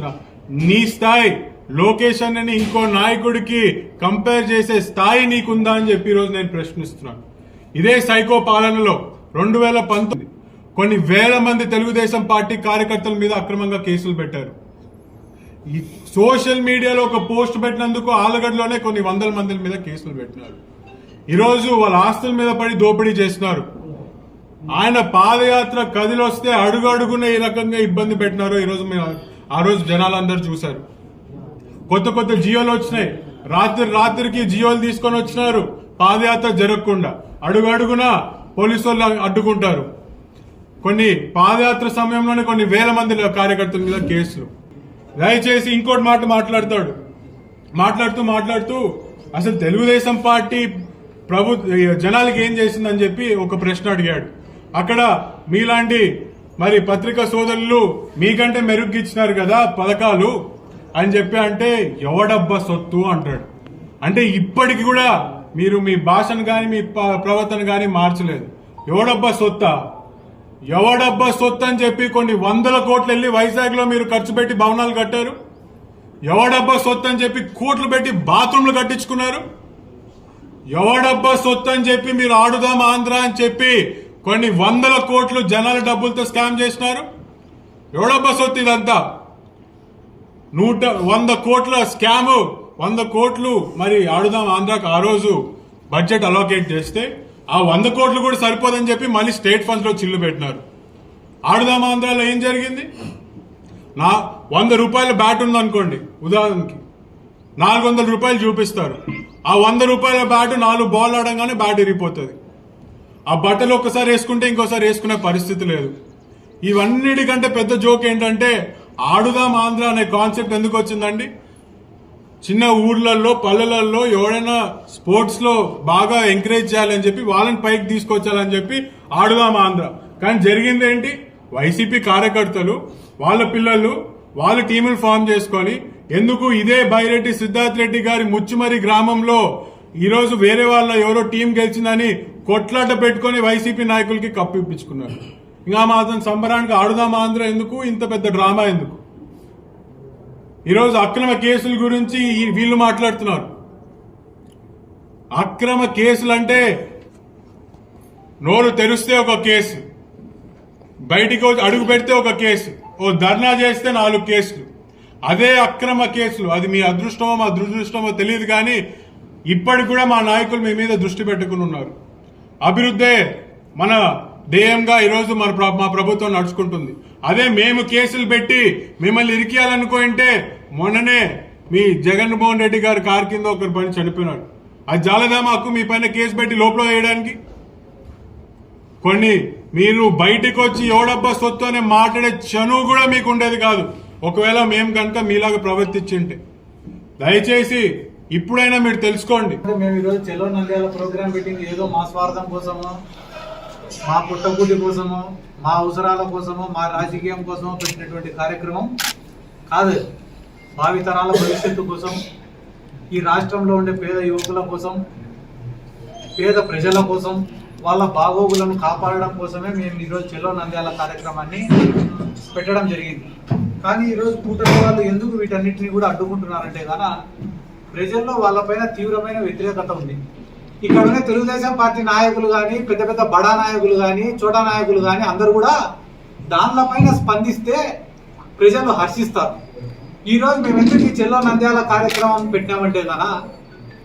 ప్రశ్నిస్తున్నా నీ స్థాయి లోకేష్ అన్నని ఇంకో నాయకుడికి కంపేర్ చేసే స్థాయి నీకుందా అని చెప్పి ఈరోజు నేను ప్రశ్నిస్తున్నాను. ఇదే సైకో పాలనలో రెండు వేల పంతొమ్మిది కొన్ని వేల మంది తెలుగుదేశం పార్టీ కార్యకర్తల మీద అక్రమంగా కేసులు పెట్టారు. ఈ సోషల్ మీడియాలో ఒక పోస్ట్ పెట్టినందుకు ఆలగడ్డలోనే కొన్ని వందల మంది మీద కేసులు పెట్టినారు. ఈరోజు వాళ్ళ ఆస్తుల మీద పడి దోపిడీ చేస్తున్నారు. ఆయన పాదయాత్ర కదిలొస్తే అడుగు అడుగున ఈ రకంగా ఇబ్బంది పెట్టినారో ఈరోజు మీరు ఆ రోజు జనాలందరూ చూశారు. కొత్త కొత్త జియోలు వచ్చినాయి. రాత్రి రాత్రికి జియోలు తీసుకొని వచ్చినారు. పాదయాత్ర జరగకుండా. అడుగు అడుగున పోలీసు వాళ్ళు అడ్డుకుంటారు. కొన్ని పాదయాత్ర సమయంలోనే కొన్ని వేల మంది కార్యకర్తల మీద కేసులు. దయచేసి ఇంకోటి మాట మాట్లాడతాడు. మాట్లాడుతూ మాట్లాడుతూ అసలు తెలుగుదేశం పార్టీ ప్రభు జనాలకి ఏం చేసిందని చెప్పి ఒక ప్రశ్న అడిగాడు. అక్కడ మీలాంటి మరి పత్రికా సోదరులు మీకంటే మెరుగ్గిచ్చినారు కదా పథకాలు అని చెప్పి అంటే ఎవడబ్బా సొత్తు అంటాడు. అంటే ఇప్పటికి కూడా మీరు మీ భాషను కానీ మీ ప్రవర్తన కానీ మార్చలేదు. ఎవడబ్బా సొత్తా? ఎవడబ్బా సొత్తు అని చెప్పి కొన్ని వందల కోట్లు వెళ్ళి వైజాగ్లో మీరు ఖర్చు పెట్టి భవనాలు కట్టారు? ఎవడబ్బా సొత్తు అని చెప్పి కోట్లు పెట్టి బాత్రూమ్లు కట్టించుకున్నారు? ఎవడబ్బా సొత్తు అని చెప్పి మీరు ఆడుదాం ఆంధ్ర అని చెప్పి కొన్ని వందల కోట్లు జనాల డబ్బులతో స్కామ్ చేసినారు. ఎవడబ్బా సొత్తు ఇదంతా? నూట వంద కోట్ల స్కామ్ వంద కోట్లు మరి ఆడుదాం ఆంధ్రాకి ఆ రోజు బడ్జెట్ అలోకేట్ చేస్తే ఆ వంద కోట్లు కూడా సరిపోదని చెప్పి మళ్ళీ స్టేట్ ఫండ్స్లో చిల్లు పెట్టినారు. ఆడుదాం ఆంధ్రాలో ఏం జరిగింది? నా వంద రూపాయల బ్యాట్ ఉందనుకోండి ఉదాహరణకి నాలుగు వందల రూపాయలు చూపిస్తారు. ఆ వంద రూపాయల బ్యాట్ నాలుగు బాల్ ఆడంగానే బ్యాట్ ఇరిగిపోతుంది ఆ బట్టలు ఒక్కసారి వేసుకుంటే ఇంకోసారి వేసుకునే పరిస్థితి లేదు. ఇవన్నిటికంటే పెద్ద జోక్ ఏంటంటే ఆడుదాం ఆంధ్ర అనే కాన్సెప్ట్ ఎందుకు వచ్చిందండి? చిన్న ఊర్లలో పల్లెలలో ఎవరైనా స్పోర్ట్స్లో బాగా ఎంకరేజ్ చేయాలని చెప్పి వాళ్ళని పైకి తీసుకొచ్చాలని చెప్పి ఆడుదాం ఆంధ్ర. కానీ జరిగింది ఏంటి? వైసీపీ కార్యకర్తలు వాళ్ళ పిల్లలు వాళ్ళ టీములు ఫామ్ చేసుకొని ఎందుకు ఇదే బైరెడ్డి సిద్ధార్థ్ రెడ్డి గారి ముచ్చుమరి గ్రామంలో ఈరోజు వేరే వాళ్ళ ఎవరో టీం గెలిచిందని కొట్లాట పెట్టుకొని వైసీపీ నాయకులకి కప్పిప్పించుకున్నారు ఇంకా మాత్రం సంబరానికి ఆడుదాం ఆంధ్ర ఎందుకు? ఇంత పెద్ద డ్రామా ఎందుకు? ఈరోజు అక్రమ కేసుల గురించి ఈ- వీళ్ళు మాట్లాడుతున్నారు. అక్రమ కేసులు అంటే నోరు తెరిస్తే ఒక కేసు బయటికి వచ్చి అడుగు పెడితే ఒక కేసు ఓ ధర్నా చేస్తే నాలుగు కేసులు. అదే అక్రమ కేసులు. అది మీ అదృష్టమో మా దురదృష్టమో తెలియదు కానీ ఇప్పటికి కూడా మా నాయకులు మీ మీద దృష్టి పెట్టుకుని ఉన్నారు. అభివృద్ధే మన ధ్యేయంగా ఈరోజు మన మా ప్రభుత్వం నడుచుకుంటుంది. అదే మేము కేసులు పెట్టి మిమ్మల్ని ఇరికియాలనుకోంటే మొన్ననే మీ జగన్మోహన్ రెడ్డి గారు కారు కింద ఒకరి పని చనిపోయినాడు. అది జాలదామాకు మీ పైన కేసు పెట్టి లోపల వేయడానికి? కొన్ని మీరు బయటకు వచ్చి ఎవడబ్బా సొత్తు అనే మాట్లాడే చనువు కూడా మీకు ఉండేది కాదు. ఒకవేళ మేము కనుక మీలాగా ప్రవర్తించింటే. దయచేసి ఇప్పుడైనా మీరు తెలుసుకోండి. మేము ఈరోజు చెలో నంద్యాల ప్రోగ్రామ్ పెట్టింది ఏదో మా స్వార్థం కోసమో మా పుట్టబుద్ధి కోసమో మా అవసరాల కోసమో మా రాజకీయం కోసమో పెట్టినటువంటి కార్యక్రమం కాదు. భావితరాల భవిష్యత్తు కోసం ఈ రాష్ట్రంలో ఉండే పేద యువకుల కోసం పేద ప్రజల కోసం వాళ్ళ బాగోగులను కాపాడడం కోసమే మేము ఈరోజు చెలో నంద్యాల కార్యక్రమాన్ని పెట్టడం జరిగింది. కానీ ఈరోజు కూటమి వాళ్ళు ఎందుకు వీటన్నిటిని కూడా అడ్డుకుంటున్నారంటే కదా ప్రజల్లో వాళ్ళపైన తీవ్రమైన వ్యతిరేకత ఉంది. ఇక్కడ ఉన్న తెలుగుదేశం పార్టీ నాయకులు కానీ పెద్ద పెద్ద బడా నాయకులు కానీ చోటా నాయకులు కానీ అందరూ కూడా దానిపైన స్పందిస్తే ప్రజలు హర్షిస్తారు. ఈరోజు మేము ఎందుకు ఈ చెల్లో నంద్యాల కార్యక్రమం పెట్టినామంటే కన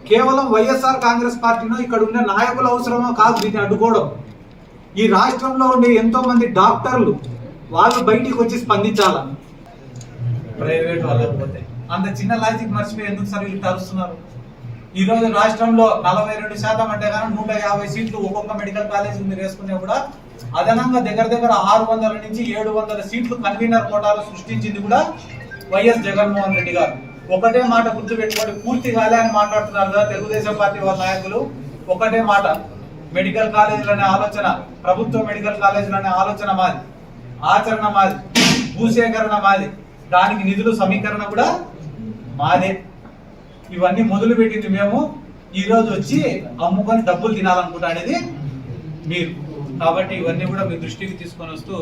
కేవలం వైఎస్ఆర్ కాంగ్రెస్ పార్టీను ఇక్కడ ఉన్న నాయకుల అవసరమో కాదు దీన్ని అడ్డుకోవడం. ఈ రాష్ట్రంలో ఉండే ఎంతో మంది డాక్టర్లు వాళ్ళు బయటికి వచ్చి స్పందించాలని ప్రైవేట్ వాళ్ళకి పోతే. అంత చిన్న లాజిక్ మర్చిపోయి ఎందుకు సార్ వీళ్ళు తరుస్తున్నారు? ఈరోజు రాష్ట్రంలో నలభై రెండు శాతం అంటే కానీ నూట యాభై సీట్లు ఒక్కొక్క మెడికల్ కాలేజ్ మీరు వేసుకునే కూడా అదనంగా దగ్గర దగ్గర ఆరు వందల నుంచి ఏడు వందల సీట్లు కన్వీనర్ కోటాలు సృష్టించింది కూడా వైఎస్ జగన్మోహన్ రెడ్డి గారు. ఒకటే మాట గుర్తుపెట్టుకోండి పూర్తి కాలే అని మాట్లాడుతున్నారు కదా తెలుగుదేశం పార్టీ వాళ్ళ నాయకులు. ఒకటే మాట మెడికల్ కాలేజీలు అనే ఆలోచన ప్రభుత్వ మెడికల్ కాలేజీలు అనే ఆలోచన మాది ఆచరణ మాది భూసేకరణ మాది. దానికి నిధులు సమీకరణ కూడా మాదే. ఇవన్నీ మొదలు పెట్టింది మేము ఈరోజు వచ్చి అమ్ముకొని డబ్బులు తినాలనుకుంటా అనేది మీరు. కాబట్టి ఇవన్నీ కూడా మీ దృష్టికి తీసుకొని వస్తూ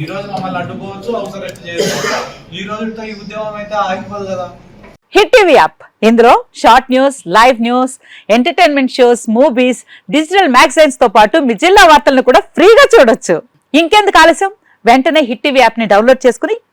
ఈ రోజు మమ్మల్ని అడ్డుకోవచ్చు అవసరం చేయవచ్చు ఈ రోజుతో ఈ ఉద్యమం అయితే ఆగిపోదు కదా. Hit TV app. ఇందులో short news live news entertainment shows movies digital మ్యాగజైన్స్తో పాటు మీ జిల్లా వార్తలను కూడా ఫ్రీగా చూడొచ్చు. ఇంకెందుకు ఆలస్యం? వెంటనే హిట్ టీవీ యాప్ని డౌన్లోడ్ చేసుకుని